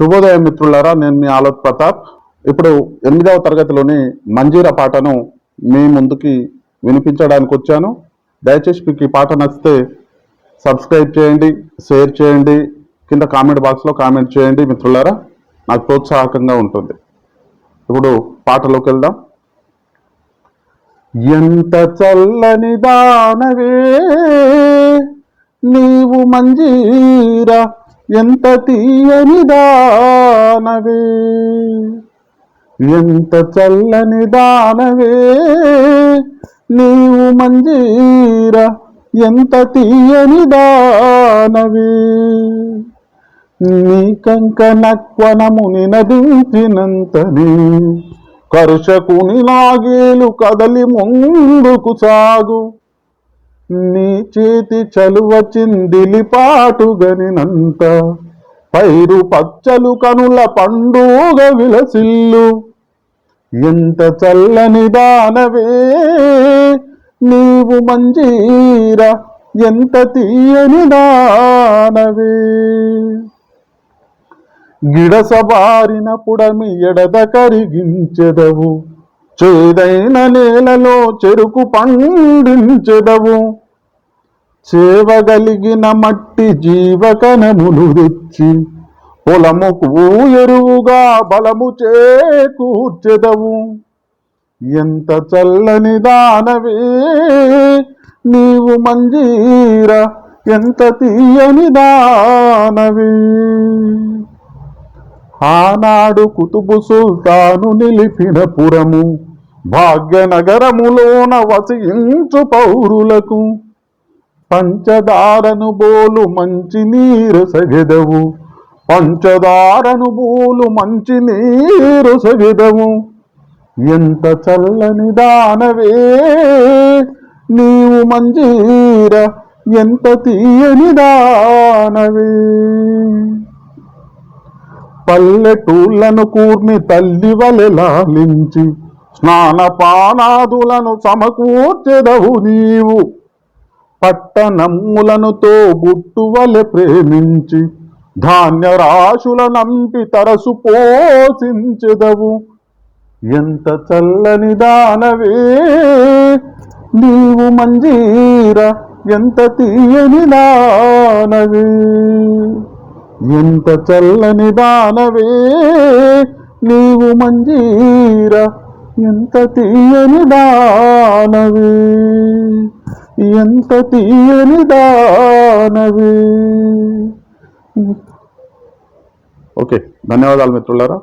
శుభోదయం మిత్రులారా నేను మీ ఆలోక్ ప్రతాప్. ఇప్పుడు ఎనిమిదవ తరగతిలోని మంజీర పాటను మీ ముందుకి వినిపించడానికి వచ్చాను. దయచేసి మీకు ఈ పాట నచ్చితే సబ్స్క్రైబ్ చేయండి షేర్ చేయండి కింద కామెంట్ బాక్స్లో కామెంట్ చేయండి మిత్రులారా. నాకు ప్రోత్సాహకంగా ఉంటుంది. ఇప్పుడు పాటలోకి వెళ్దాం. ఎంత చల్లని దానవే నీవు మంజీరా ఎంత తీయని దానవే ఎంత చల్లని దానవే నీవు మంజీర ఎంత తీయని దానవే. నీ కంకణక్వనము నినదించినంతనే కరుషకుని నాగేలు కదలి ముందుకు సాగు. నీ చేతి చలువ చిందిలి పైరు పచ్చలు కనుల పండుగ విలసిల్లు. ఎంత చల్లని దానవే నీవు మంజీర ఎంత తీయని దానవే. గిడసబారిన పుడమి ఎడద కరిగించెదవు. చేదైన నేలలో చెరుకు పండించెదవు. చేవగలిగిన మట్టి జీవకణములు తెచ్చి పొలముకు ఎరువుగా బలము చేకూర్చెదవు. ఎంత చల్లని దానవే నీవు మంజీర ఎంత తీయని దానవే. ఆనాడు కుతుబు సుల్తాను నిలిపిన పురము భాగ్యనగరములోన వసించు పౌరులకు. పంచదారను బోలు మంచి నీరు సగెదవు. పంచదారను బోలు మంచి నీరు సగెదవు. ఎంత చల్లని దానవే నీవు మంజీర ఎంత తీయని దానవే. పల్లెటూళ్ళను కూర్మి తల్లి వలె లాలించి స్నానపానాదులను సమకూర్చెదవు నీవు. పట్టణమ్ములను తో ప్రేమించి ధాన్య రాశుల నంపి తరసు పోషించెదవు. ఎంత చల్లని దానవే నీవు మంజీర ఎంత తీయని దానవే. ఎంత చల్లని దానవే నీవు మంజీర ఎంత తీయని దానవే. ఎంత తీయని దానవి. ఓకే ధన్యవాదాలు మిత్రులారా.